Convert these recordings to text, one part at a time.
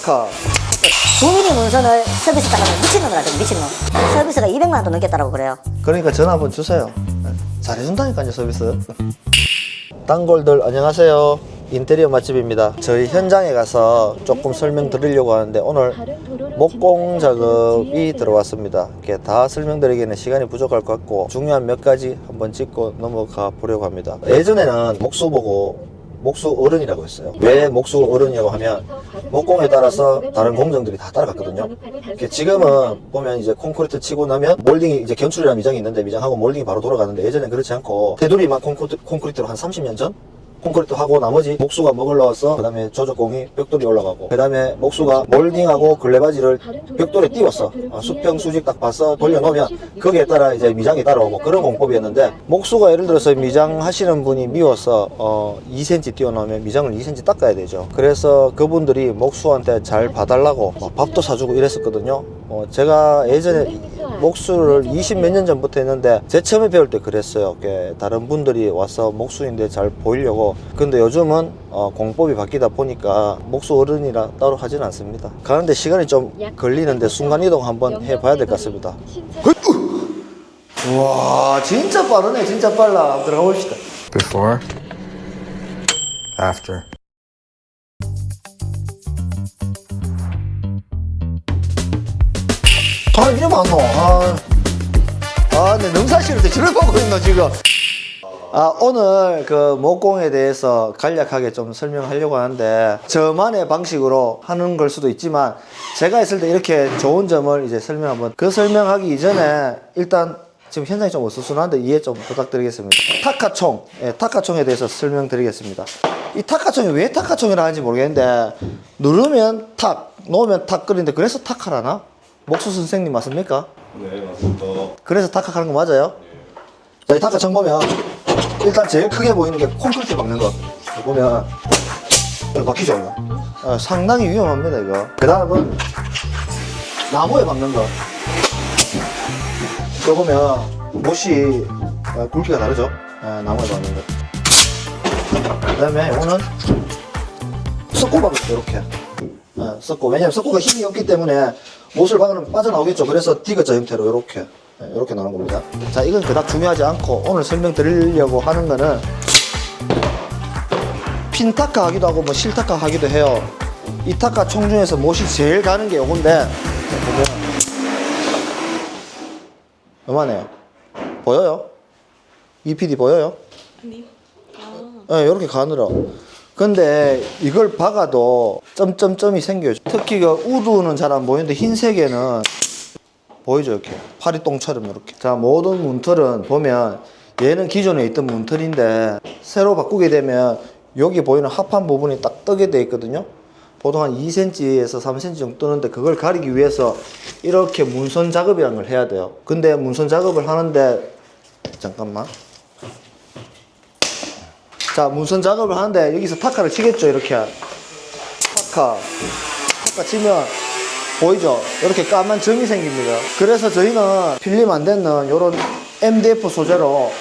타카 9mm 문선을 서비스 따가면 미친놈이라 좀 미친놈. 서비스가 200만 원도 넘겠다라고 그래요. 그러니까 전화 한번 주세요. 잘해준다니까요 서비스. 단골들 안녕하세요. 인테리어 맛집입니다. 저희 현장에 가서 조금 설명 드리려고 하는데 오늘 목공 작업이 들어왔습니다. 이렇게 다 설명드리기에는 시간이 부족할 것 같고 중요한 몇 가지 한번 짚고 넘어가 보려고 합니다. 예전에는 목수 보고 목수 어른이라고 했어요. 왜 목수 어른이라고 하면 목공에 따라서 다른 공정들이 다 따라갔거든요. 지금은 보면 이제 콘크리트 치고 나면 몰딩이 이제 견출이라는 미장이 있는데 미장하고 몰딩이 바로 돌아가는데 예전엔 그렇지 않고 테두리만 콘크리트, 콘크리트로 한 30년 전 콘크리트 하고 나머지 목수가 먹으러 와서 그 다음에 조적공이 벽돌이 올라가고 그 다음에 목수가 몰딩하고 걸레바지를 벽돌에 띄웠어. 아, 수평 수직 딱 봐서 돌려놓으면 거기에 따라 이제 미장이 따라오고 그런 공법이었는데 목수가 예를 들어서 미장 하시는 분이 미워서 어 2cm 띄워놓으면 미장을 2cm 닦아야 되죠. 그래서 그분들이 목수한테 잘 봐달라고 어, 밥도 사주고 이랬었거든요. 어, 제가 예전에 목수를 20 몇 년 전부터 했는데 제 처음에 배울 때 그랬어요. 다른 분들이 와서 목수인데 잘 보이려고. 근데 요즘은 어, 공법이 바뀌다 보니까 목수 어른이라 따로 하진 않습니다. 가는데 시간이 좀 걸리는데 순간 이동 한번 해봐야 될 것 같습니다. 와 진짜 빠르네 진짜 빨라. 들어가 봅시다. Before, after. 아 이러면 안 나와. 아, 아 근데 능사실을 저를 보고 있노 지금. 아 오늘 그 목공에 대해서 간략하게 좀 설명하려고 하는데 저만의 방식으로 하는 걸 수도 있지만 제가 했을 때 이렇게 좋은 점을 이제 설명 한번 그 설명하기 이전에 일단 지금 현장이 좀 어수선한데 이해 좀 부탁드리겠습니다. 타카총, 예, 타카총에 대해서 설명드리겠습니다. 이 타카총이 왜 타카총이라 하는지 모르겠는데 누르면 탁, 놓으면 탁 끓이는데 그래서 타카라나? 목수 선생님 맞습니까? 네, 맞습니다. 그래서 타카하는 거 맞아요? 자, 이 타카총 보면 일단 제일 크게 보이는 게 콘크리트 박는 거. 이거 보면 이거 박히죠, 이거? 어, 상당히 위험합니다, 이거. 그 다음은 나무에 박는 거. 이거 보면 못이 어, 굵기가 다르죠? 어, 나무에 박는 거. 그 다음에 이거는 박을 이렇게. 어, 섞고. 왜냐면 섞고가 힘이 없기 때문에 못을 박으면 빠져나오겠죠. 그래서 디귿자 형태로 이렇게. 이렇게 나오는 겁니다. 자, 이건 그닥 중요하지 않고 오늘 설명드리려고 하는 거는 핀타카 하기도 하고 뭐 실타카 하기도 해요. 이 타카 총 중에서 못이 제일 가는 게 요건데 보면 요만해요. 보여요? EPD 보여요? 아니요. 네, 이렇게 가늘어. 근데 이걸 박아도 점점점이 생겨요. 특히 그 우드는 잘 안 보이는데 흰색에는 보이죠 이렇게? 파리똥처럼 이렇게. 자 모든 문틀은 보면 얘는 기존에 있던 문틀인데 새로 바꾸게 되면 여기 보이는 합판 부분이 딱 뜨게 돼 있거든요. 보통 한 2cm에서 3cm 정도 뜨는데 그걸 가리기 위해서 이렇게 문선 작업이라는 걸 해야 돼요. 근데 문선 작업을 하는데 잠깐만 자 문선 작업을 하는데 여기서 타카를 치겠죠 이렇게 타카 타카 치면 보이죠? 이렇게 까만 점이 생깁니다. 그래서 저희는 필름 안 되는 이런 MDF 소재로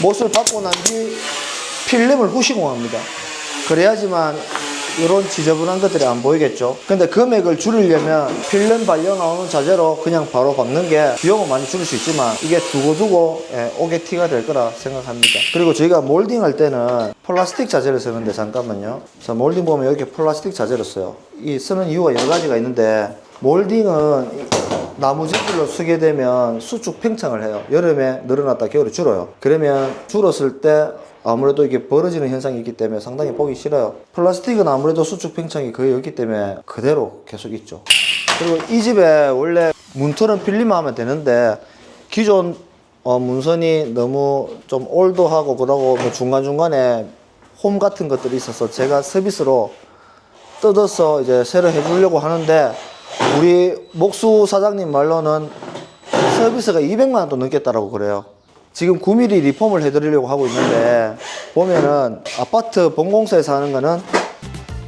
못을 받고 난 뒤 필름을 후시공합니다. 그래야지만 이런 지저분한 것들이 안 보이겠죠. 근데 금액을 줄이려면 필름 발려 나오는 자재로 그냥 바로 박는 게 비용은 많이 줄일 수 있지만 이게 두고두고 예, 오게 티가 될 거라 생각합니다. 그리고 저희가 몰딩 할 때는 플라스틱 자재를 쓰는데 잠깐만요. 자, 몰딩 보면 이렇게 플라스틱 자재를 써요. 이 쓰는 이유가 여러 가지가 있는데 몰딩은 이 나무 재질로 쓰게 되면 수축 팽창을 해요. 여름에 늘어났다 겨울에 줄어요. 그러면 줄었을 때 아무래도 이게 벌어지는 현상이 있기 때문에 상당히 보기 싫어요. 플라스틱은 아무래도 수축 팽창이 거의 없기 때문에 그대로 계속 있죠. 그리고 이 집에 원래 문틀은 필름만 하면 되는데 기존 어, 문선이 너무 좀 올드하고 그러고 뭐 중간중간에 홈 같은 것들이 있어서 제가 서비스로 뜯어서 이제 새로 해주려고 하는데 우리 목수 사장님 말로는 서비스가 200만 원도 넘겠다라고 그래요. 지금 9mm 리폼을 해드리려고 하고 있는데 보면은 아파트 본공사에서 하는 거는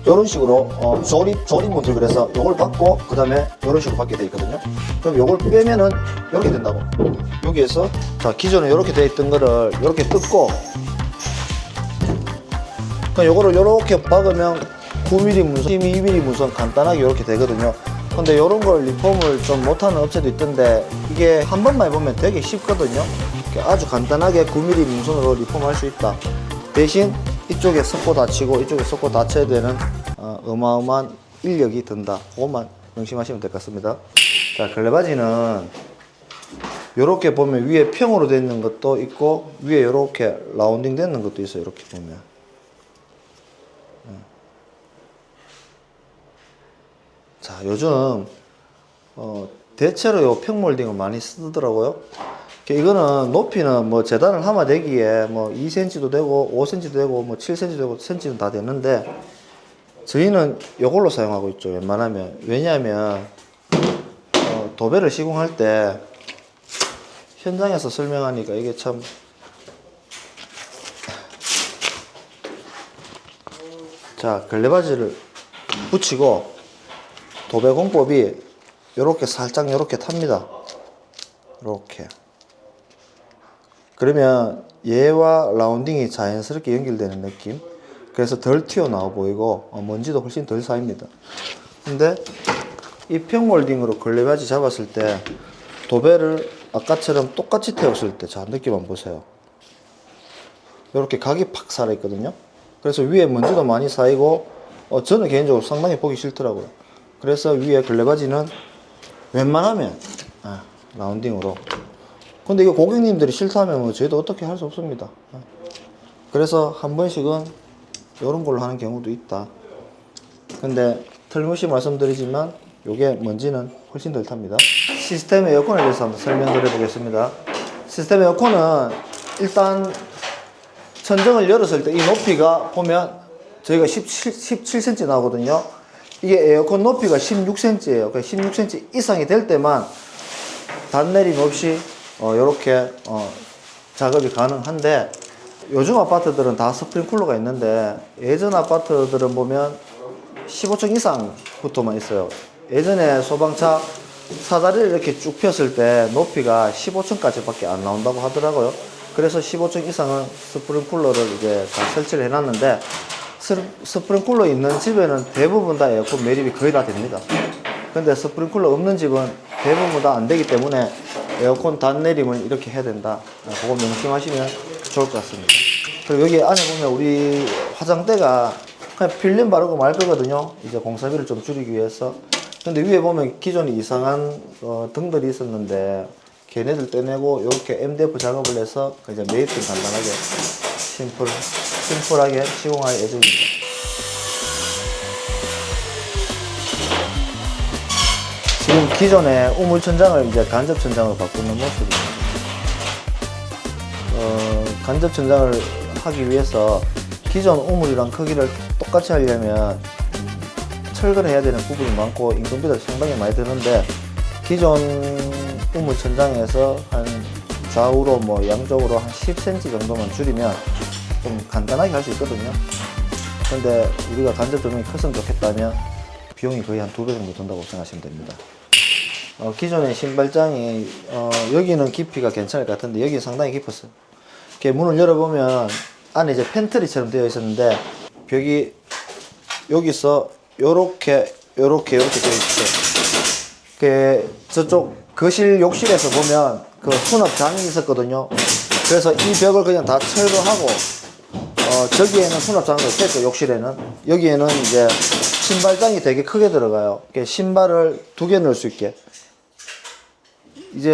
이런 식으로 어, 조립 조립 문틀 그래서 요걸 받고 그 다음에 이런 식으로 받게 돼 있거든요. 그럼 요걸 빼면은 이렇게 된다고. 여기에서 자 기존에 이렇게 돼 있던 거를 이렇게 뜯고 그럼 요거를 요렇게 박으면 9mm 문선, 12mm 문선 간단하게 이렇게 되거든요. 근데 이런 걸 리폼을 좀 못하는 업체도 있던데 이게 한 번만 해보면 되게 쉽거든요. 이렇게 아주 간단하게 9mm 문선으로 리폼할 수 있다. 대신 이쪽에 석고 다치고 이쪽에 석고 다쳐야 되는 어, 어마어마한 인력이 든다. 그것만 명심하시면 될 것 같습니다. 자, 걸레바지는 요렇게 보면 위에 평으로 되어 있는 것도 있고 위에 요렇게 라운딩 되는 것도 있어요. 이렇게 보면. 음. 자, 요즘 어, 대체로 요 평몰딩을 많이 쓰더라고요. 이거는 높이는 뭐 재단을 하마 되기에 뭐 2cm도 되고 5cm도 되고 뭐 7cm도 되고 cm는 다 되는데 저희는 요걸로 사용하고 있죠. 웬만하면 왜냐하면 어, 도배를 시공할 때 현장에서 설명하니까 이게 참 자, 걸레바지를 붙이고 도배 공법이 요렇게 살짝 요렇게 탑니다. 요렇게. 그러면 얘와 라운딩이 자연스럽게 연결되는 느낌. 그래서 덜 튀어나와 보이고 어, 먼지도 훨씬 덜 쌓입니다. 근데 이 평몰딩으로 걸레바지 잡았을 때 도배를 아까처럼 똑같이 태웠을 때 자 느낌 한번 보세요. 이렇게 각이 팍 살아 있거든요. 그래서 위에 먼지도 많이 쌓이고 어, 저는 개인적으로 상당히 보기 싫더라고요. 그래서 위에 걸레바지는 웬만하면 아, 라운딩으로. 근데 이거 고객님들이 싫다면 뭐 저희도 어떻게 할 수 없습니다. 아. 그래서 한 번씩은 이런 걸로 하는 경우도 있다. 근데 틀림없이 말씀드리지만 요게 먼지는 훨씬 덜 탑니다. 시스템 에어컨에 대해서 한번 설명드려 보겠습니다. 시스템 에어컨은 일단 천정을 열었을 때 이 높이가 보면 저희가 17, 17cm 나오거든요. 이게 에어컨 높이가 16cm예요. 그러니까 16cm 이상이 될 때만 단내림 없이 어, 이렇게 어, 작업이 가능한데 요즘 아파트들은 다 스프링 쿨러가 있는데 예전 아파트들은 보면 15층 이상부터만 있어요. 예전에 소방차 사다리를 이렇게 쭉 폈을 때 높이가 15층까지밖에 안 나온다고 하더라고요. 그래서 15층 이상은 스프링 쿨러를 이제 다 설치를 해놨는데 스- 스프링 쿨러 있는 집에는 대부분 다 에어컨 매립이 거의 다 됩니다. 근데 스프링 쿨러 없는 집은 대부분 다 안 되기 때문에 에어컨 단 내림을 이렇게 해야 된다. 어, 그거 명심하시면 좋을 것 같습니다. 그리고 여기 안에 보면 우리 화장대가 그냥 필름 바르고 말 거거든요. 이제 공사비를 좀 줄이기 위해서. 근데 위에 보면 기존에 이상한 어, 등들이 있었는데 걔네들 떼내고 이렇게 MDF 작업을 해서 그 이제 메이트 간단하게 심플 심플하게 시공할 예정입니다. 지금 기존의 우물 천장을 이제 간접 천장으로 바꾸는 모습입니다. 어, 간접 천장을 하기 위해서 기존 우물이랑 크기를 똑같이 하려면 철거를 해야 되는 부분이 많고 인건비도 상당히 많이 드는데 기존 우물 천장에서 한 좌우로 뭐 양쪽으로 한 10cm 정도만 줄이면 좀 간단하게 할 수 있거든요. 근데 우리가 간접 조명이 컸으면 좋겠다면 비용이 거의 한 두 배 정도 든다고 생각하시면 됩니다. 어, 기존의 신발장이 어, 여기는 깊이가 괜찮을 것 같은데 여기 상당히 깊었어요. 이렇게 문을 열어보면 안에 이제 팬트리처럼 되어 있었는데 벽이 여기서 요렇게 요렇게 요렇게 되어 있어요. 그 저쪽 거실 욕실에서 보면 그 수납장이 있었거든요. 그래서 이 벽을 그냥 다 철거하고 어, 저기에는 수납장도 있고 욕실에는 여기에는 이제 신발장이 되게 크게 들어가요. 이렇게 신발을 두 개 넣을 수 있게. 이제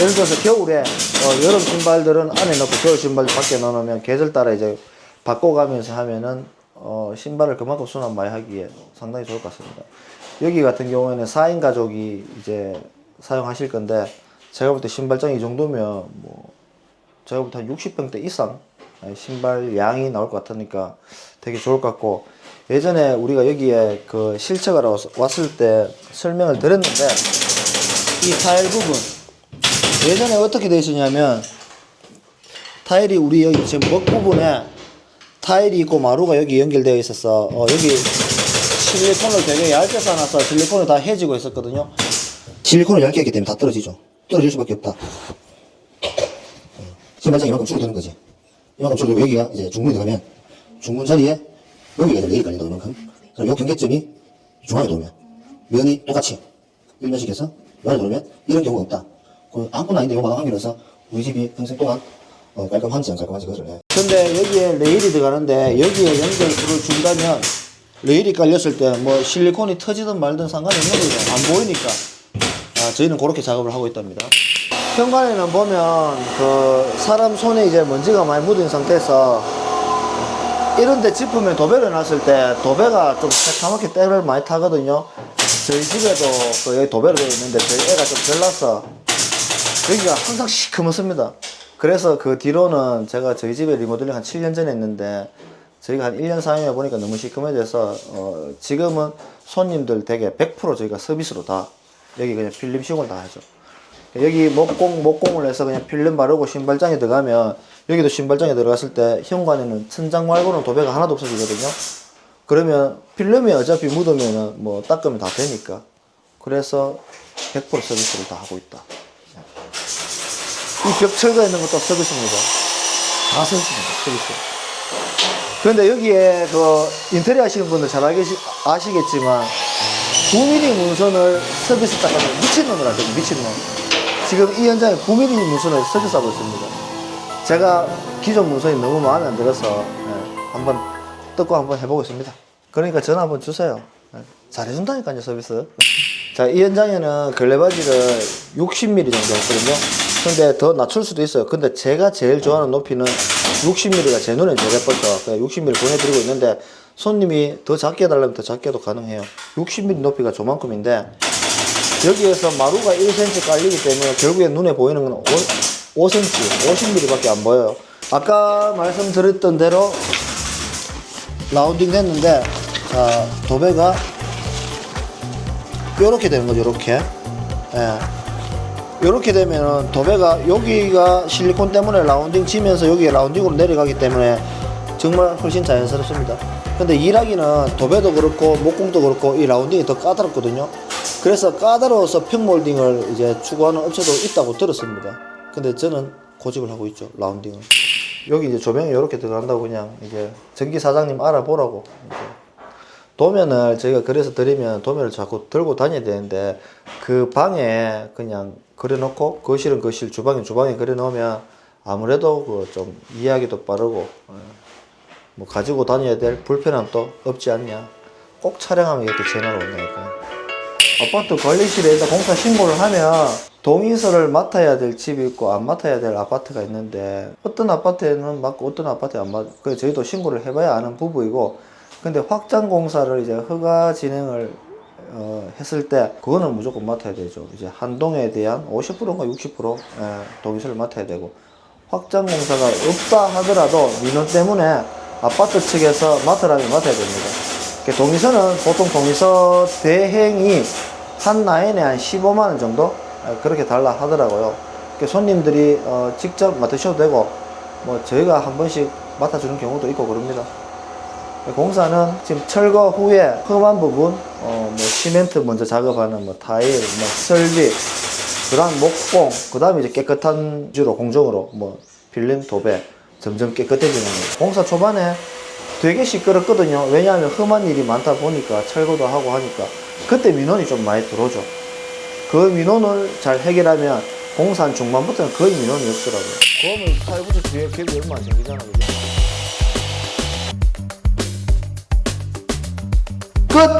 예를 들어서 겨울에 어, 여름 신발들은 안에 넣고 겨울 신발들 밖에 넣어놓으면 계절 따라 이제 바꿔가면서 하면은 어, 신발을 그만큼 수납 많이 하기에 상당히 좋을 것 같습니다. 여기 같은 경우에는 4인 가족이 이제 사용하실 건데 제가 볼 때 신발장이 이 정도면 뭐 제가 볼 때 한 60평대 이상 신발 양이 나올 것 같으니까 되게 좋을 것 같고 예전에 우리가 여기에 그 왔- 왔을 때 설명을 드렸는데 이 타일 부분. 예전에 어떻게 되어 있었냐면 타일이 우리 여기 지금 먹 부분에 타일이 있고 마루가 여기 연결되어 있었어 어, 여기 실리콘을 되게 얇게 싸놨어 실리콘이 다 해지고 있었거든요. 실리콘을 얇게 했기 때문에 다 떨어지죠. 떨어질 수밖에 없다. 신발장이 이만큼 줄어드는 거지. 이만큼 줄어들고 여기가 이제 중문이 들어가면 중문 자리에 여기에 레일 깔린다 그만큼. 그럼 이 경계점이 중앙에 놓으면 면이 똑같이 1면씩 해서 중앙에 놓으면 이런 경우가 없다 그 아무것도 아닌데 요만한 확률에서 우리 집이 평생 동안 어, 깔끔한지 안 깔끔한지 그것을 해. 근데 여기에 레일이 들어가는데 여기에 연결부를 준다면 레일이 깔렸을 때 뭐 실리콘이 터지든 말든 상관이 없는 거죠. 안 보이니까. 아, 저희는 그렇게 작업을 하고 있답니다. 현관에는 보면 그 사람 손에 이제 먼지가 많이 묻은 상태에서 이런 데 짚으면 도배를 놨을 때 도배가 좀 새카맣게 때를 많이 타거든요. 저희 집에도 그 여기 도배를 되어 있는데 저희 애가 좀 별나서 여기가 항상 시커멓습니다. 그래서 그 뒤로는 제가 저희 집에 리모델링 한 7년 전에 했는데 저희가 한 1년 사용해 보니까 너무 시커매져서 어 지금은 손님들 되게 100% 저희가 서비스로 다 여기 그냥 필름 시공을 다 하죠. 여기 목공 목공을 해서 그냥 필름 바르고 신발장에 들어가면 여기도 신발장에 들어갔을 때 현관에는 천장 말고는 도배가 하나도 없어지거든요. 그러면 필름이 어차피 묻으면은 뭐 닦으면 다 되니까 그래서 100% 서비스를 다 하고 있다. 이 벽 철거 있는 것도 서비스입니다. 다 서비스입니다. 서비스. 그런데 여기에 그 인테리어 하시는 분들 잘 알겠, 아시겠지만 9mm 문선을 서비스 딱 하면 미친놈을 하죠. 미친놈. 지금 이 현장에 9mm 문선을 서비스하고 있습니다. 제가 기존 문선이 너무 마음에 안 들어서 예, 한번 뜯고 한번 해보고 있습니다. 그러니까 전화 한번 주세요. 예, 잘해준다니까요 서비스. 자, 이 현장에는 걸레바지를 60mm 정도 했거든요. 근데 더 낮출 수도 있어요. 근데 제가 제일 좋아하는 높이는 60mm가 제 눈에 제일 예뻤죠. 그래서 60mm 보내드리고 있는데 손님이 더 작게 해달라면 더 작게 해도 가능해요. 60mm 높이가 저만큼인데 여기에서 마루가 1cm 깔리기 때문에 결국에 눈에 보이는 건 5, 5cm, 50mm 밖에 안 보여요. 아까 말씀드렸던 대로 라운딩 됐는데 자 도배가 요렇게 되는 거죠 요렇게. 예. 요렇게 되면은 도배가 여기가 실리콘 때문에 라운딩 치면서 여기에 라운딩으로 내려가기 때문에 정말 훨씬 자연스럽습니다. 근데 일하기는 도배도 그렇고 목공도 그렇고 이 라운딩이 더 까다롭거든요. 그래서 까다로워서 평몰딩을 이제 추구하는 업체도 있다고 들었습니다. 근데 저는 고집을 하고 있죠 라운딩을 여기 이제 조명이 이렇게 들어간다고 그냥 이제 전기 사장님 알아보라고. 이제 도면을 저희가 그래서 드리면 도면을 자꾸 들고 다녀야 되는데 그 방에 그냥 그려놓고 거실은 거실 주방은 주방에 그려놓으면 아무래도 그 좀 이해하기도 빠르고 어, 뭐 가지고 다녀야 될 불편함 또 없지 않냐. 꼭 촬영하면 이렇게 전화를 온다니까 아파트 관리실에 일단 공사 신고를 하면 동의서를 맡아야 될 집이 있고 안 맡아야 될 아파트가 있는데 어떤 아파트에는 맡고 어떤 아파트에 안 맡고 그래서 저희도 신고를 해봐야 아는 부부이고 근데 확장 공사를 이제 허가 진행을 어, 했을 때 그거는 무조건 맡아야 되죠. 이제 한 동에 대한 50%인가 60% 예, 동의서를 맡아야 되고 확장 공사가 없다 하더라도 민원 때문에 아파트 측에서 맡으라면 맡아야 됩니다. 그 동의서는 보통 동의서 대행이 한 라인에 한 15만 원 정도 예, 그렇게 달라 하더라고요. 그 손님들이 어, 직접 맡으셔도 되고 뭐 저희가 한 번씩 맡아주는 경우도 있고 그럽니다. 공사는 지금 철거 후에 험한 부분, 어, 뭐 시멘트 먼저 작업하는 뭐 타일, 뭐 설비, 그다음 목공, 그다음에 이제 깨끗한 주로 공정으로 뭐 필름 도배 점점 깨끗해지는 거예요. 공사 초반에 되게 시끄럽거든요. 왜냐하면 험한 일이 많다 보니까 철거도 하고 하니까 그때 민원이 좀 많이 들어오죠. 그 민원을 잘 해결하면 한 중반부터는 거의 민원이 없더라고요. 그러면 타일부터 뒤에 갭이 얼마 안 생기잖아, 그죠?